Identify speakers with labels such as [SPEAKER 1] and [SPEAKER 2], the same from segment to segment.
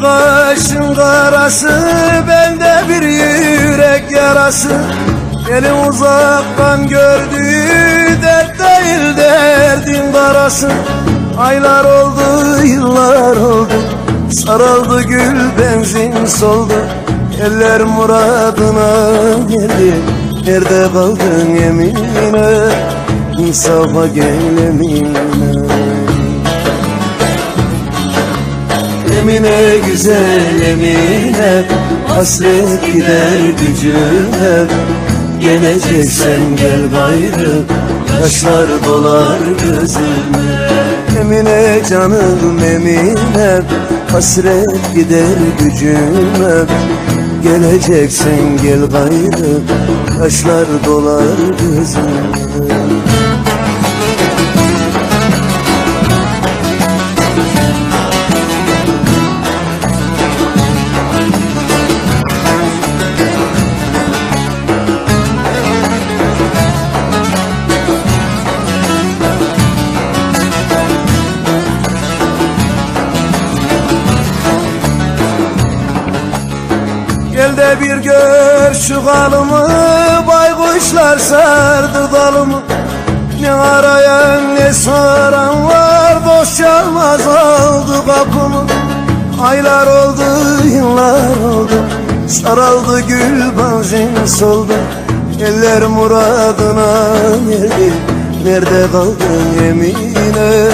[SPEAKER 1] Kaşın karası bende bir yürek yarası. Elin uzaktan gördüğü dert değil derdin karası Aylar oldu yıllar oldu. Sarıldı gül benzin soldu. Eller muradına geldi. Nerede kaldın Emine İnsafa gel Emine Emine güzel Emine Hasret gider gücüne. Geleceksen gel gayrı Yaşlar dolar gözüme Emine canım Emine Hasret gider gücüme Geleceksen gel gayrı Yaşlar dolar gözüme Gel de bir gör şu halımı Baykuşlar sardı dalımı. Ne arayan ne soran var Boş çalmaz oldu kapımı. Aylar oldu yıllar oldu Saraldı gül bazen soldu. Eller muradına geldi Nerede kaldın Emine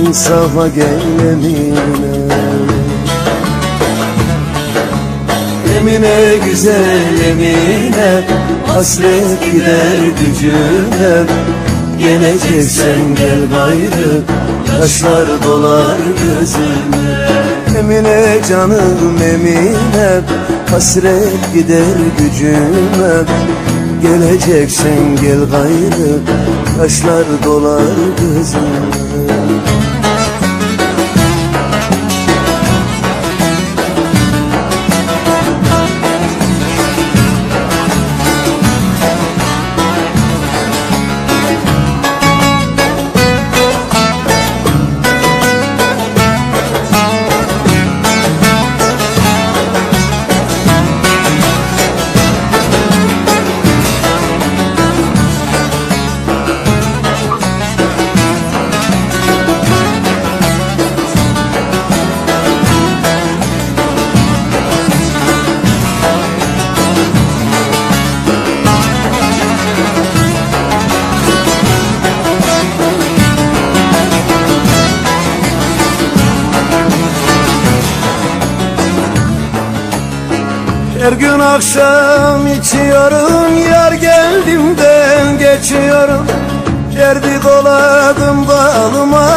[SPEAKER 1] İnsafa gel Emine Emine güzel Emine Hasret gider gücüne. Geleceksen gel gayrı Yaşlar dolar gözüme Emine canım Emine Hasret gider gücüme Geleceksen gel gayrı Yaşlar dolar gözüme Her gün akşam içiyorum Yar geldimden geçiyorum. Derdi doladım dalıma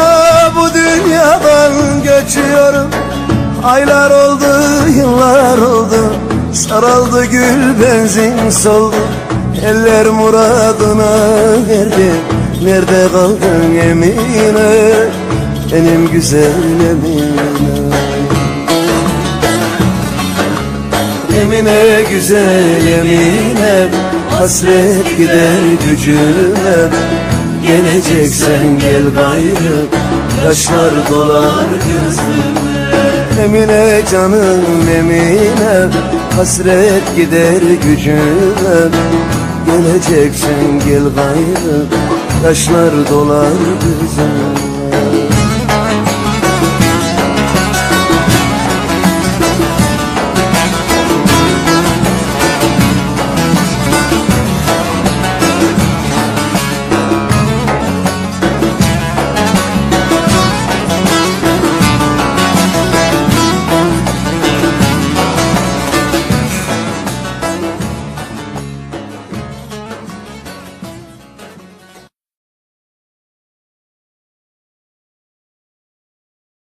[SPEAKER 1] Bu dünyadan geçiyorum. Aylar oldu yıllar oldu Saraldı gül benzin soldu. Eller muradına erdi Nerede kaldın Emine Benim güzel Emine Emine güzel Emine Hasret gider gücüme Geleceksen gel gayrı Yaşlar dolar gözüme Emine canım Emine Hasret gider gücüme Geleceksen gel gayrı Yaşlar dolar gözüme